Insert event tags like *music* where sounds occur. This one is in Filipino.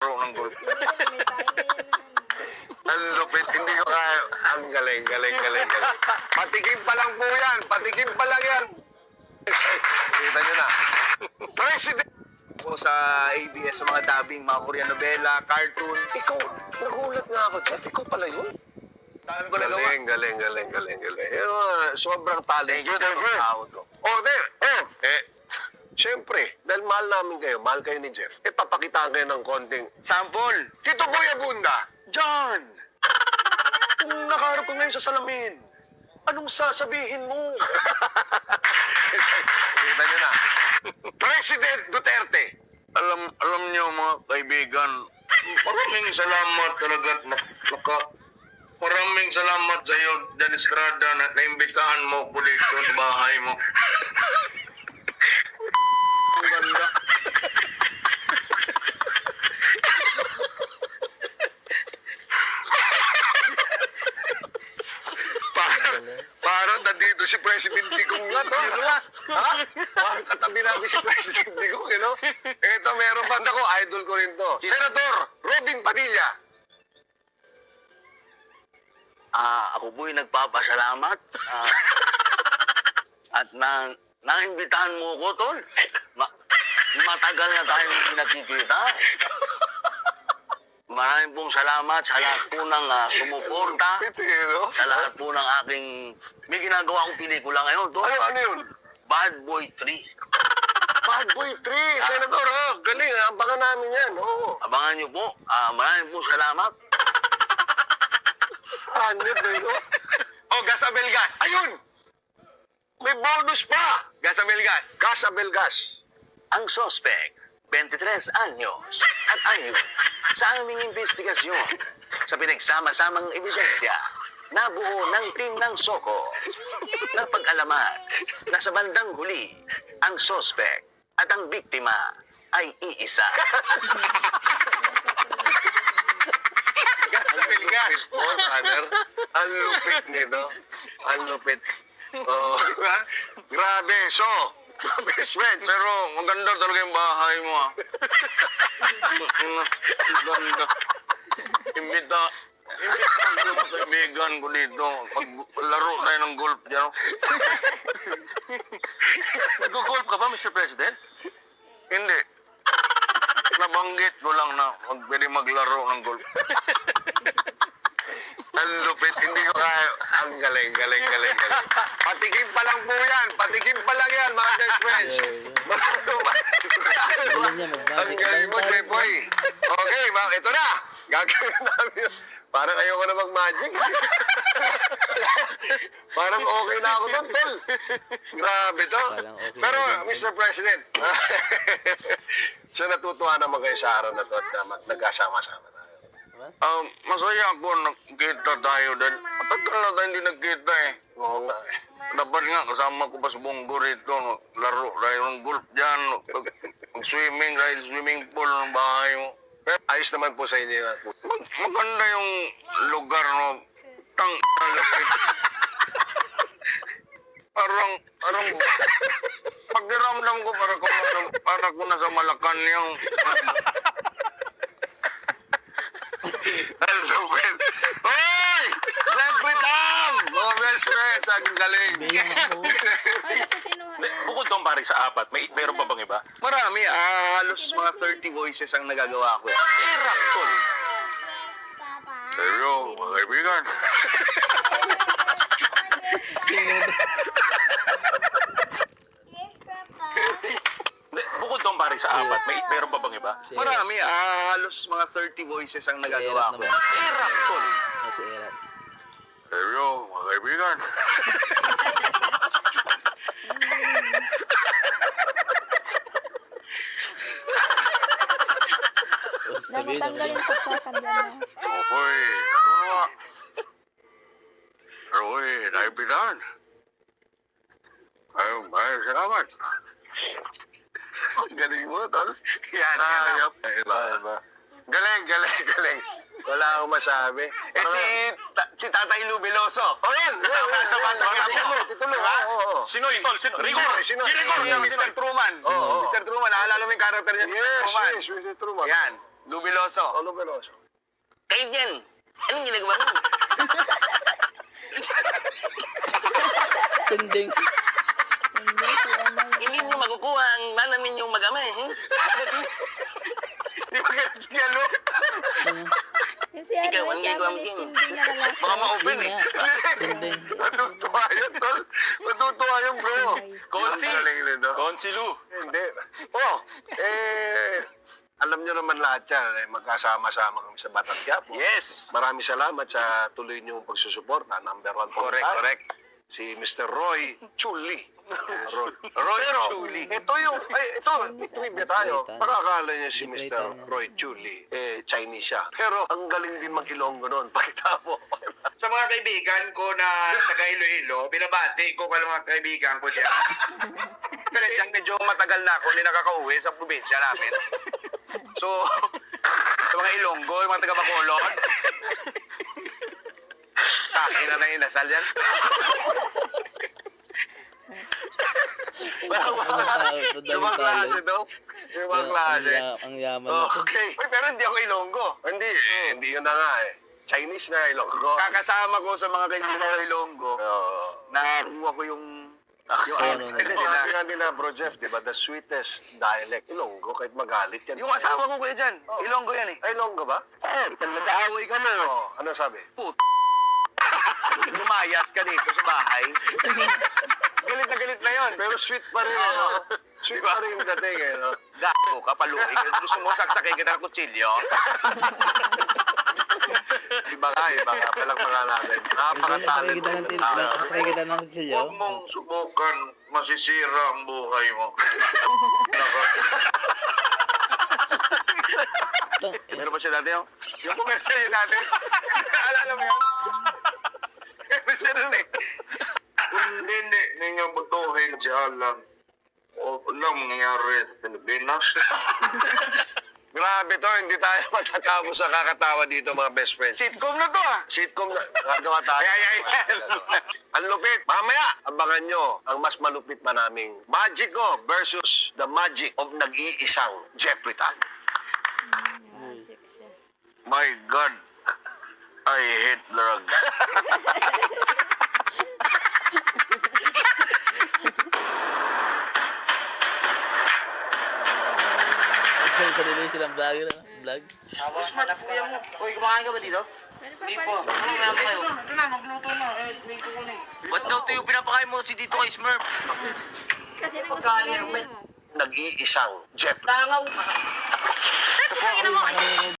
Laro ng golf. Ang lupit, hindi ko kaya. Ang galing, galing, galing, galing. Patikim pa lang po yan. Patikim pa lang yan. Kita nyo na. President po sa ABS sa mga dubbing, mga Korean novela, cartoon. Ikaw, nagulat nga ako, Jeff. Ikaw pala yun. Dami ko nagawa. Galing, galing, galing, galing, galing. Yung, uh, sobrang talent. Thank you, thank you. Oh, de, eh, eh, Siyempre, dahil mahal namin kayo, mahal kayo ni Jeff, eh papakitaan kayo ng konting Sample. Tito Kuya Bunda, John! *laughs* Kung nakaharap ko ngayon sa salamin, anong sasabihin mo? Kita nyo na. President Duterte! Alam, alam niyo mga kaibigan, maraming salamat talaga at nak- naka, maraming salamat sa iyo, Dan Estrada, na naimbitahan mo ko dito sa bahay mo. Ang ganda. Parang, parang nandito si President Digong nga to. Ano ba? Ha? Parang katabi natin si President Digong, you know? Ito, meron pa ako, idol ko rin to. Senator Robin Padilla. Ah, ako po'y nagpapasalamat. Ah, *laughs* at na naimbitahan mo ko, tol. Ma matagal na tayong hindi nakikita. Maraming pong salamat sa lahat po ng ah, sumuporta. *laughs* Know? Sa lahat po ng aking... May ginagawa akong pelikula ngayon, tol. Ano, ano yun? Bad Boy 3. *laughs* Bad Boy 3, Senator, oh, galing, abangan namin yan, oo. Abangan niyo po. Ah, maraming pong salamat. Hanip, eh, no? Oh, Gasabel Gas. Ayun! May bonus pa! Gas. Casabel Gas. Ang sospek, 23 anyos at ayon sa aming investigasyon sa pinagsama-samang ebidensya nabuo ng team ng Soko ng pag-alaman na sa bandang huli ang sospek at ang biktima ay iisa. Oh, brother. Ang lupit nito. Ang lupit. Oo. Diba? Grabe. So, best friends. Pero maganda talaga yung bahay mo ah. Ganda. Imbita, imbita ko mga kaibigan ko dito. Paglaro tayo ng golf dyan. Nag-golf ka ba, Mr. President? Hindi. Nabanggit ko lang na mag, pwede maglaro ng golf. Ang lupit. Hindi ko kaya. Ang galing, galing, galing, galing. Patikim pa lang po yan. Patikim pa lang yan, mga best friends. Ang galing mo, Jepoy. Okay, ma, ito na. Gagawin namin. yun. Parang ayoko na mag-magic. *laughs* Parang okay na ako doon, tol. Grabe to. Pero, Mr. President, *laughs* so natutuwa naman kayo sa araw na to at na nagkasama-sama tayo. Um, masaya ako nakita tayo dahil matagal na tayo hindi nagkita eh. Oo nga eh. Dapat nga kasama ko pa sa bonggo rito. no? Laro tayo ng golf dyan. no? Tayo sa swimming pool ng bahay mo. Pero ayos naman po sa inyo yan. Mag maganda yung lugar no. Tang. *laughs* Parang, parang, pagdiramdam ko para ko, para ko nasa Malacanang. Ang lupit. Hoy! Siyempre, Tam! Mga best friends, ang galing. Ay, *laughs* na. Bukod doon pare sa apat, may meron pa bang iba? Marami, ah, halos mga 30 voices ang nagagawa ko. Eh, rap tol. Seryo, mga kaibigan. Hindi, Bukod doon pare sa apat, may meron pa bang iba? Marami, ah, halos mga 30 voices ang nagagawa ko. Eh, rap tol. Seryo, mga kaibigan. *laughs* Dapat tanggalin sa sasabyan na. Oy, ano Roy, naibigan. Ay, ay, salamat. Ang galing mo, tol. Yan, Ah, yan. Galing, galing, galing. Wala akong masabi. Eh si, ta- si Tatay Lubiloso. Oh, yan! Kasama sa banda Titulo, Quiapo. titulo. Diba? Oo, oo. Sino yun, tol? Sino? Sino? Si Rigor, yung Mr. Truman. Oo, oo. Mr. Truman, naalala mo yung karakter niya, Mr. Yes, Truman? yes, Mr. Truman. Yan. Lumiloso. O, Lumiloso. Kayo dyan, anong ginagawa mo? Tinding. Hindi. Hindi mo makukuha ang mana ninyong mag-ama eh. Di ba ganun si Galo? Yung si ano, Ikaw, ang ginagawa mo din. Baka ma-open eh. Tinding. Matutuwa yun, tol. Matutuwa yun, bro. Nito. Konsi Lu. Hindi. Oh, eh, lahat yan. Eh, magkasama-sama kami sa Batang Quiapo. Yes. Maraming salamat sa tuloy niyong pagsusuporta. Number one po Correct, tayo. correct. Si Mr. Roy Chuli. *laughs* Roy. Roy Pero, Chuli. ito yung, ay, ito, trivia tayo. Britan. Para akala niya si Mr. Roy Chuli, eh, Chinese siya. Pero, ang galing din mag-Ilonggo noon. *laughs* Pakita mo. Sa mga kaibigan ko na taga Iloilo, binabati ko ka mga kaibigan ko dyan. *laughs* Pero dyan medyo matagal na ako hindi nakakauwi sa probinsya namin. So, *laughs* sa mga Ilonggo, yung mga taga Bacolod. Taki *laughs* na na inasal yan. Parang mga, yung mga klase to. Yung mga klase. ang yaman to. Okay. Uy, pero hindi ako Ilonggo. Hindi, eh, hindi yun na nga eh. Chinese na Ilonggo. Kakasama ko sa mga ko Ilonggo. Oo. Nakakuha ko yung yung Accent. accent Hindi, nila. sabi nga nila, Bro Jeff, di ba, the sweetest dialect. Ilonggo, kahit magalit yan. Yung asawa ko kuya dyan, Ilonggo yan eh. Ay, Ilonggo ba? Eh, nag-aaway ka na. Oo. Ano sabi? Put. *laughs* Lumayas ka dito sa bahay. *laughs* galit na galit na yon. Pero sweet pa rin. eh, no? Sweet pa rin yung dating eh. No? Gago ka, paluhi ka. Gusto mo saksakin kita ng kutsilyo? *laughs* Iba ka, iba ka. Palang mga natin. Sakay Napaka-talent. kita ng tin- sakay kita ng silyo. Huwag mong subukan, masisira ang buhay mo. *laughs* Meron ba siya dati yung? Yung commercial yun dati. Alala mo yun? Meron siya dun eh. Kung hindi ninyo butuhin si Alan, o lang nangyari sa Pilipinas. *laughs* Grabe to, hindi tayo *laughs* matatapos sa kakatawa dito mga best friends. Sitcom na to ah. Sitcom na, gagawa tayo. Ay, ay, ay. ang lupit. Mamaya, abangan nyo ang mas malupit pa naming Magico versus the magic of nag-iisang Jeffrey Tan. Magic. My God, I hate drug. *laughs* Sarili silang vlogger. ano? Vlog. Uy, kumakain ka ba dito? Meron pa pares Ba't daw ito yung pinapakain mo si dito kay Smurf? Kasi nang gusto ko mo. Nag-iisang Jeffrey. Tangaw.